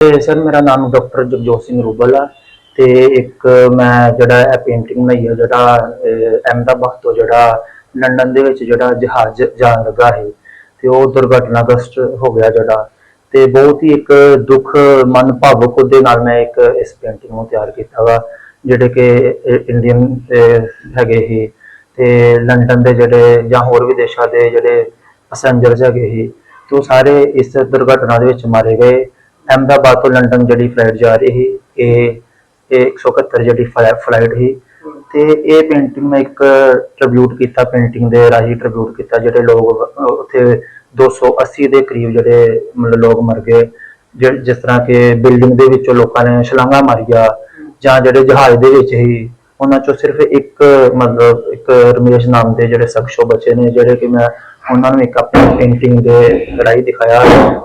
ਤੇ ਸਰ ਮੇਰਾ ਨਾਮ ਡਾਕਟਰ ਜਗਜੋਤ ਸਿੰਘ ਰੂਬਲ ਆ ਤੇ ਇੱਕ ਮੈਂ ਜਿਹੜਾ ਇਹ ਪੇਂਟਿੰਗ ਬਣਾਈ ਆ, ਜਿਹੜਾ ਅਹਿਮਦਾਬਾਦ ਤੋਂ ਜਿਹੜਾ ਲੰਡਨ ਦੇ ਵਿੱਚ ਜਿਹੜਾ ਜਹਾਜ਼ ਜਾਣ ਲੱਗਾ ਹੈ ਤੇ ਉਹ ਦੁਰਘਟਨਾਗ੍ਰਸਤ ਹੋ ਗਿਆ ਜਿਹੜਾ ਤੇ ਬਹੁਤ ਹੀ ਇੱਕ ਦੁੱਖ ਮਨ ਭਾਵੁਕ ਦੇ ਨਾਲ ਮੈਂ ਇੱਕ ਇਸ ਪੇਂਟਿੰਗ ਨੂੰ ਤਿਆਰ ਕੀਤਾ ਵਾ, ਜਿਹੜੇ ਕਿ ਇੰਡੀਅਨ ਹੈਗੇ ਹੀ ਤੇ ਲੰਡਨ ਦੇ ਜਿਹੜੇ ਜਾਂ ਹੋਰ ਵੀ ਦੇਸ਼ਾਂ ਦੇ ਜਿਹੜੇ ਪੈਸੇਂਜਰਸ ਹੈਗੇ ਸੀ ਤੇ ਉਹ ਸਾਰੇ ਇਸ ਦੁਰਘਟਨਾ ਦੇ ਵਿੱਚ ਮਾਰੇ ਗਏ। ਅਹਿਮਦਾਬਾਦ ਤੋਂ ਲੰਡਨ ਜਿਹੜੀ ਫਲਾਈਟ ਜਾ ਰਹੀ ਸੀ, ਇਹ ਇਹ 171 ਜਿਹੜੀ ਫਲਾਈਟ ਸੀ। ਤੇ ਇਹ ਪੇਂਟਿੰਗ ਮੈਂ ਇੱਕ ਟ੍ਰਿਬਿਊਟ ਕੀਤਾ ਪੇਂਟਿੰਗ ਦੇ ਰਾਹੀਂ ਟ੍ਰਿਬਿਊਟ ਕੀਤਾ, ਜਿਹੜੇ ਲੋਕ ਉੱਥੇ 280 ਦੇ ਕਰੀਬ ਜਿਹੜੇ ਮਤਲਬ ਲੋਕ ਮਰ ਗਏ, ਜਿ- ਜਿਸ ਤਰ੍ਹਾਂ ਕਿ ਬਿਲਡਿੰਗ ਦੇ ਵਿੱਚੋਂ ਲੋਕਾਂ ਨੇ ਛਲਾਂਗਾ ਮਾਰੀਆਂ ਜਾਂ ਜਿਹੜੇ ਜਹਾਜ਼ ਦੇ ਵਿੱਚ ਹੀ ਉਹਨਾਂ ਚੋਂ ਸਿਰਫ ਇੱਕ ਮਤਲਬ ਇੱਕ ਰਮੇਸ਼ ਨਾਮ ਦੇ ਜਿਹੜੇ ਸ਼ਖਸੋ ਬੱਚੇ ਨੇ, ਜਿਹੜੇ ਕਿ ਮੈਂ ਉਹਨਾਂ ਨੂੰ ਇੱਕ ਆਪਣੀ ਪੇਂਟਿੰਗ ਦੇ ਰਾਹੀਂ ਦਿਖਾਇਆ।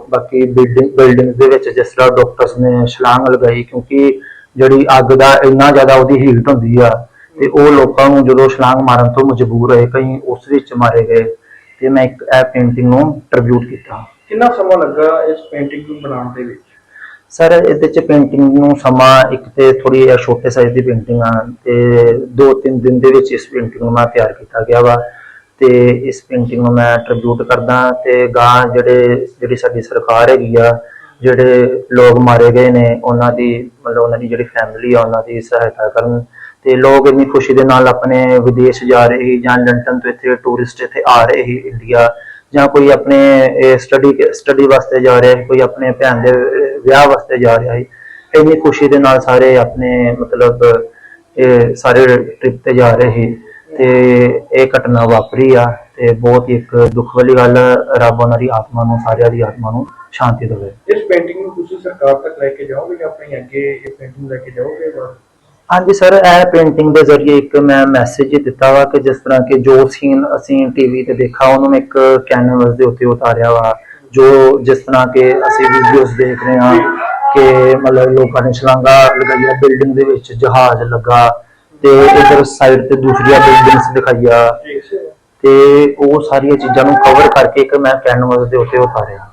ਬਾਕੀ ਬਿਲਡਿੰਗ ਬਿਲਡਿੰਗ ਦੇ ਵਿੱਚ ਜਿਸ ਤਰ੍ਹਾਂ ਡਾਕਟਰਸ ਨੇ ਛਲਾਂਗ ਲਗਾਈ ਕਿਉਂਕਿ ਜਿਹੜੀ ਅੱਗ ਦਾ ਇੰਨਾ ਜ਼ਿਆਦਾ ਉਹਦੀ ਹੀਟ ਹੁੰਦੀ ਆ ਤੇ ਉਹ ਲੋਕਾਂ ਨੂੰ ਜਦੋਂ ਛਲਾਂਗ ਮਾਰਨ ਤੋਂ ਮਜਬੂਰ ਹੋਏ ਕਈ ਉਸ ਵਿੱਚ ਮਾਰੇ ਗਏ। ਤੇ ਮੈਂ ਇੱਕ ਇਹ ਪੇਂਟਿੰਗ ਨੂੰ ਟ੍ਰਿਬਿਊਟ ਕੀਤਾ। ਕਿੰਨਾ ਸਮਾਂ ਲੱਗਾ ਇਸ ਪੇਂਟਿੰਗ ਨੂੰ ਬਣਾਉਣ ਦੇ ਵਿੱਚ? ਸਰ ਇਹਦੇ ਚ ਪੇਂਟਿੰਗ ਨੂੰ ਸਮਾਂ ਇੱਕ ਤੇ ਥੋੜੀ ਛੋਟੇ ਸਾਈਜ਼ ਦੀ ਪੇਂਟਿੰਗ ਆ ਤੇ 2-3 ਦਿਨ ਦੇ ਵਿੱਚ ਇਸ ਪੇਂਟਿੰਗ ਨੂੰ ਮੈਂ ਤਿਆਰ ਕੀਤਾ ਗਿਆ ਵਾ। ਤੇ ਇਸ ਪੇਂਟਿੰਗ ਨੂੰ ਮੈਂ ਟ੍ਰਿਬਿਊਟ ਕਰਦਾ ਤੇ ਗਾਂ ਜਿਹੜੇ, ਜਿਹੜੀ ਸਾਡੀ ਸਰਕਾਰ ਹੈਗੀ ਆ, ਜਿਹੜੇ ਲੋਕ ਮਾਰੇ ਗਏ ਨੇ, ਉਹਨਾਂ ਦੀ, ਮਤਲਬ ਉਹਨਾਂ ਦੀ ਜਿਹੜੀ ਫੈਮਿਲੀ ਆ, ਉਹਨਾਂ ਦੀ ਸਹਾਇਤਾ ਕਰਨ ਤੇ ਲੋਕ ਇੰਨੀ ਖੁਸ਼ੀ ਦੇ ਨਾਲ ਆਪਣੇ ਵਿਦੇਸ਼ ਜਾ ਰਹੇ ਸੀ ਜਾਂ ਲੰਡਨ ਤੋਂ ਇੱਥੇ ਟੂਰਿਸਟ ਇੱਥੇ ਆ ਰਹੇ ਸੀ ਇੰਡੀਆ ਜਾਂ ਕੋਈ ਆਪਣੇ ਸਟੱਡੀ ਸਟੱਡੀ ਵਾਸਤੇ ਜਾ ਰਿਹਾ ਕੋਈ ਆਪਣੇ ਭੈਣ ਦੇ ਵਿਆਹ ਵਾਸਤੇ ਜਾ ਰਿਹਾ ਸੀ, ਇੰਨੀ ਖੁਸ਼ੀ ਦੇ ਨਾਲ ਸਾਰੇ ਆਪਣੇ, ਮਤਲਬ, ਇਹ ਸਾਰੇ ਟ੍ਰਿਪ ਤੇ ਜਾ ਰਹੇ ਸੀ। ਤੇ ਇਹ ਘਟਨਾ ਵਾਪਰੀ ਆ ਤੇ ਬਹੁਤ ਹੀ ਇੱਕ ਦੁੱਖ ਵਾਲੀ ਗੱਲ ਆ। ਰੱਬ ਉਹਨਾਂ ਦੀ ਆਤਮਾ ਨੂੰ ਸਾਰਿਆਂ ਦੀ ਆਤਮਾ ਨੂੰ ਸ਼ਾਂਤੀ ਦੇਵੇ ਇਸ ਪੇਂਟਿੰਗ ਨੂੰ ਤੁਸੀਂ ਸਰਕਾਰ ਤੱਕ ਲੈ ਕੇ ਜਾਓਗੇ ਜਾਂ ਆਪਣੀ ਅੱਗੇ ਇਹ ਪੇਂਟਿੰਗ ਲੈ ਕੇ ਜਾਓਗੇ ਹਾਂਜੀ ਸਰ ਇਹ ਪੇਂਟਿੰਗ ਦੇ ਜ਼ਰੀਏ ਇੱਕ ਮੈਂ ਮੈਸੇਜ ਦਿੱਤਾ ਵਾ ਕਿ ਜਿਸ ਤਰ੍ਹਾਂ ਕਿ ਜੋ ਸੀਨ ਅਸੀਂ ਟੀਵੀ ਤੇ ਦੇਖਾ ਉਹਨੂੰ ਮੈਂ ਇੱਕ ਕੈਨਵਸ ਦੇ ਉੱਤੇ ਉਤਾਰਿਆ ਵਾ ਜੋ ਜਿਸ ਤਰ੍ਹਾਂ ਕਿ ਅਸੀਂ ਵੀਡੀਓਜ਼ ਦੇਖ ਰਹੇ ਹਾਂ ਕਿ ਮਤਲਬ ਲੋਕਾਂ ਨੇ ਛਲਾਂਗਾ ਲਗਾਈਆਂ ਬਿਲਡਿੰਗ ਦੇ ਵਿੱਚ ਜਹਾਜ਼ ਲੱਗਾ ਤੇ ਇਧਰ ਸਾਈਡ ਤੇ ਦੂਸਰੀਆਂ ਬਿਲਡਿੰਗਸ ਦਿਖਾਈਆਂ। ਤੇ ਉਹ ਸਾਰੀਆਂ ਚੀਜ਼ਾਂ ਨੂੰ ਕਵਰ ਕਰਕੇ ਇੱਕ ਮੈਂ ਕੈਨਵਸ ਦੇ ਉੱਤੇ ਉਤਾਰਿਆ।